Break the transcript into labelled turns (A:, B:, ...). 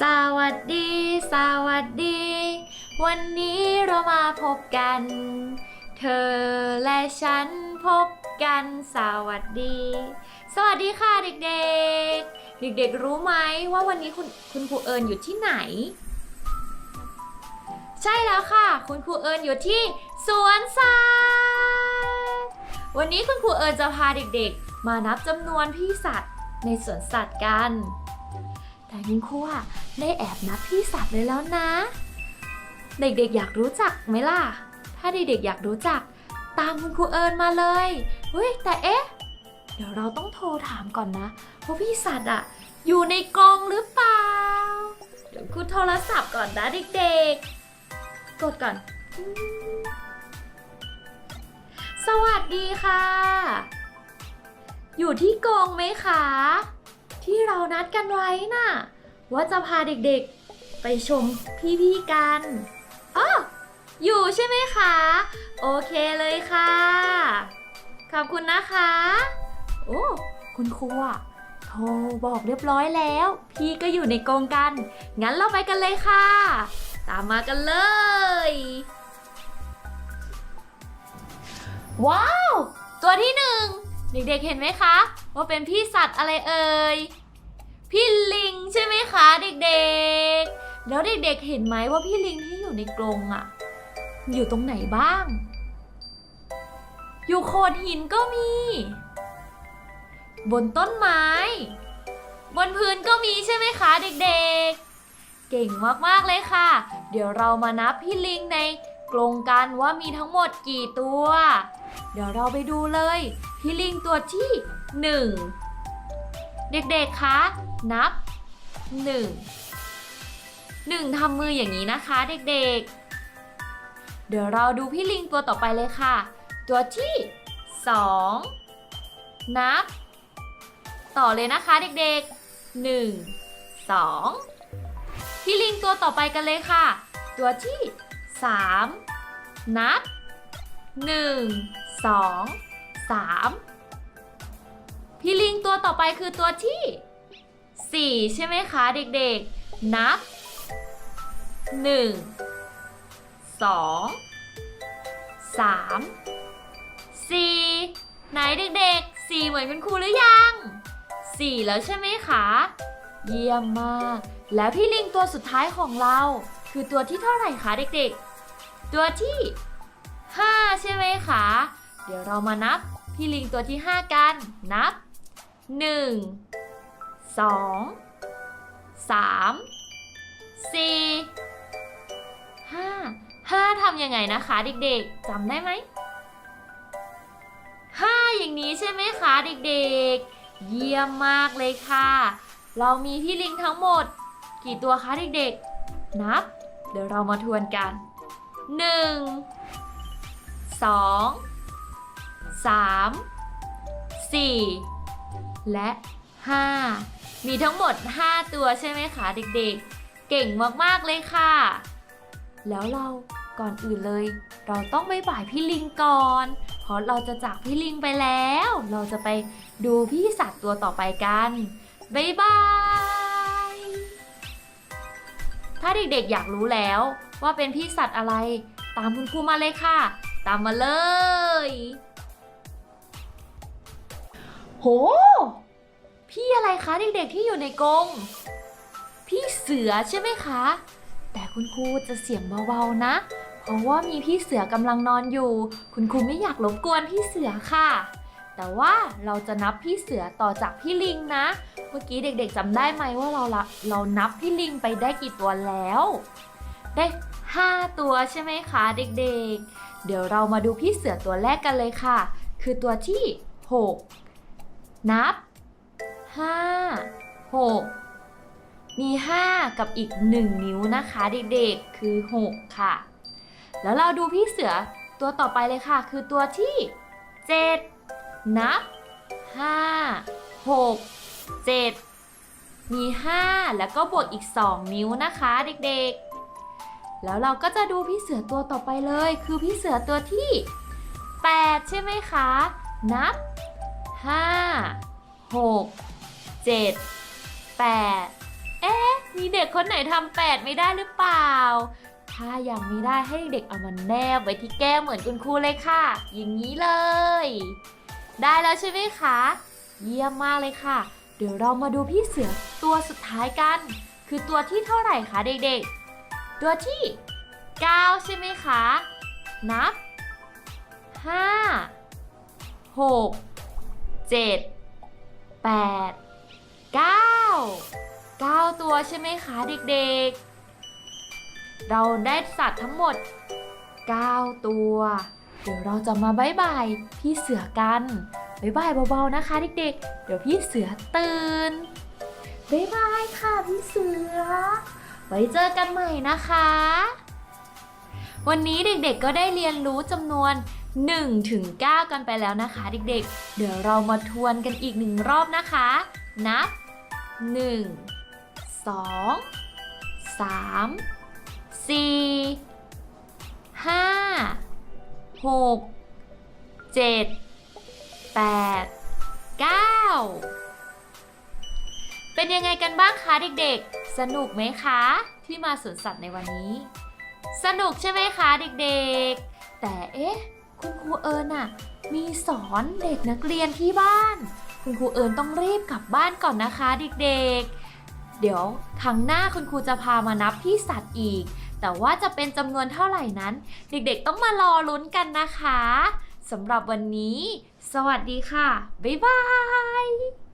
A: สวัสดี สวัสดี วันนี้เรามาพบกัน เธอและฉันพบกันสวัสดี สวัสดีค่ะเด็กๆ เด็กๆรู้ไหมว่าวันนี้คุณคุณครูเอิญอยู่ที่ไหน ใช่แล้วค่ะ คุณครูเอิญอยู่ที่สวนสัตว์วันนี้คุณครูเอิญจะพาเด็กๆ มานับจำนวนพี่สัตว์ในสวนสัตว์กัน แต่คุณครูอะได้แอบนับพี่สัตว์เลยแล้วนะ เด็กๆอยากรู้จักไหมล่ะ ถ้าเด็กๆอยากรู้จัก ตามคุณครูเอิญมาเลยเฮ้ยแต่เอ๊ะ เดี๋ยวเราต้องโทรถามก่อนนะว่าพี่สัตว์อะอยู่ในกรงหรือเปล่า เดี๋ยวครูโทรศัพท์ก่อนนะเด็กๆ กดก่อน สวัสดีค่ะ อยู่ที่กรงไหมคะ ที่เรานัดกันไว้น่ะ ว่าจะพาเด็กๆ ไปชมพี่ๆกันอ๋ออยู่ใช่ไหมคะ โอเคเลยค่ะ ขอบคุณนะคะ โอ้คุณครูอะโทรบอกเรียบร้อยแล้ว พี่ก็อยู่ในกรงกัน งั้นเราไปกันเลยค่ะ ตามมากันเลย ว้าว ตัวที่หนึ่ง เด็กๆเห็นไหมคะ ว่าเป็นพี่สัตว์อะไรเอ่ยพี่ลิงใช่ไหมคะเด็กๆ แล้วเด็กๆเห็นไหมว่าพี่ลิงที่อยู่ในกรงอะอยู่ตรงไหนบ้าง อยู่โขดหินก็มี บนต้นไม้ บนพื้นก็มีใช่ไหมคะเด็กๆ เก่งมากๆเลยค่ะ เดี๋ยวเรามานับพี่ลิงในกรงกันว่ามีทั้งหมดกี่ตัว เดี๋ยวเราไปดูเลย พี่ลิงตัวที่หนึ่งเด็กๆ คะ นับ 1 1ทำมืออย่างนี้นะคะเด็กๆ เดี๋ยวเราดูพี่ลิงตัวต่อไปเลยค่ะ ตัวที่ 2 นับ ต่อเลยนะคะเด็กๆ 1 2 พี่ลิงตัวต่อไปกันเลยค่ะ ตัวที่ 3 นับ 1 2 3 พี่ลิงตัวต่อไปคือตัวที่ 4 ใช่ไหมคะเด็กๆ นับ 1 2 3 4 ไหนเด็กๆ 4 เหมือนคุณครูหรือยัง 4 แล้วใช่ไหมคะ เยี่ยมมาก แล้วพี่ลิงตัวสุดท้ายของเรา คือตัวที่เท่าไหร่คะเด็กๆ ตัวที่ 5 ใช่ไหมคะ เดี๋ยวเรามานับ พี่ลิงตัวที่ 5 กัน นับ 1 2 3 4 5 5ทำยังไงนะคะเด็กๆจำได้ไหม5อย่างนี้ใช่ไหมคะเด็กๆ เยี่ยมมากเลยค่ะ เรามีพี่ลิงทั้งหมด กี่ตัวคะเด็กๆ นับ เดี๋ยวเรามาทวนกัน 1 2 3 4 และ 5 มีทั้งหมด 5 ตัวใช่ไหมคะเด็กๆ เก่งมากๆเลยค่ะ แล้วเราก่อนอื่นเลย เราต้องไปบ่ายพี่ลิงก่อน เพราะเราจะจากพี่ลิงไปแล้ว เราจะไปดูพี่สัตว์ตัวต่อไปกัน บ๊ายบาย ถ้าเด็กๆอยากรู้แล้วว่าเป็นพี่สัตว์อะไร ตามคุณครูมาเลยค่ะ ตามมาเลย พี่อะไรคะเด็กๆที่อยู่ในกรงพี่เสือใช่ไหมคะ แต่คุณครูจะเสียงเบาๆนะ เพราะว่ามีพี่เสือกำลังนอนอยู่ คุณครูไม่อยากรบกวนพี่เสือค่ะ แต่ว่าเราจะนับพี่เสือต่อจากพี่ลิงนะ เมื่อกี้เด็กๆจำได้ไหมว่าเราละเรานับพี่ลิงไปได้กี่ตัวแล้ว ได้ 5 ตัวใช่ไหมคะเด็กๆ เดี๋ยวเรามาดูพี่เสือตัวแรกกันเลยค่ะ คือตัวที่ 6 นับ 5 6 มี 5 กับอีก 1 นิ้วนะคะเด็กๆ คือ 6 ค่ะ แล้วเราดูพี่เสือตัวต่อไปเลยค่ะ คือตัวที่ 7 นับ 5 6 7 มี 5 แล้วก็บวกอีก 2 นิ้วนะคะเด็กๆ แล้วเราก็จะดูพี่เสือตัวต่อไปเลย คือพี่เสือตัวที่ 8 ใช่ไหมคะ นับ 5 6 7 8เอ๊ะ มีเด็กคนไหนทำแปดไม่ได้หรือเปล่า ถ้ายังไม่ได้ให้เด็กเอามันแนบไว้ที่แก้มเหมือนคุณครูเลยค่ะ อย่างนี้เลย ได้แล้วใช่ไหมคะ เยี่ยมมากเลยค่ะ เดี๋ยวเรามาดูพี่เสือตัวสุดท้ายกัน คือตัวที่เท่าไหร่คะเด็กๆ ตัวที่ 9 ใช่ไหมคะ นับ 5 6 7 8 9 9ตัวใช่ไหมคะเด็กๆ เราได้สัตว์ทั้งหมด 9 ตัว เดี๋ยวเราจะมาบายบายพี่เสือกันบายบายเบาๆนะคะเด็กๆ เดี๋ยวพี่เสือตื่นบายบายค่ะพี่เสือ ไว้เจอกันใหม่นะคะ วันนี้เด็กๆก็ได้เรียนรู้จำนวน 1ถึง9กันไปแล้วนะคะเด็กๆ เดี๋ยวเรามาทวนกันอีกหนึ่งรอบนะคะ นับ 1 2 3 4 5 6 7 8 9 เป็นยังไงกันบ้างคะเด็กๆ สนุกไหมคะที่มาสวนสัตว์ในวันนี้ สนุกใช่ไหมคะเด็กๆ แต่เอ๊ะ คุณครูเอิญน่ะ มีสอนเด็กนักเรียนที่บ้าน คุณครูเอิญต้องรีบกลับบ้านก่อนนะคะเด็กๆ เดี๋ยวครั้งหน้าคุณครูจะพามานับพี่สัตว์อีก แต่ว่าจะเป็นจำนวนเท่าไหร่นั้น เด็กๆต้องมารอลุ้นกันนะคะสำหรับวันนี้ สวัสดีค่ะ บ๊ายบาย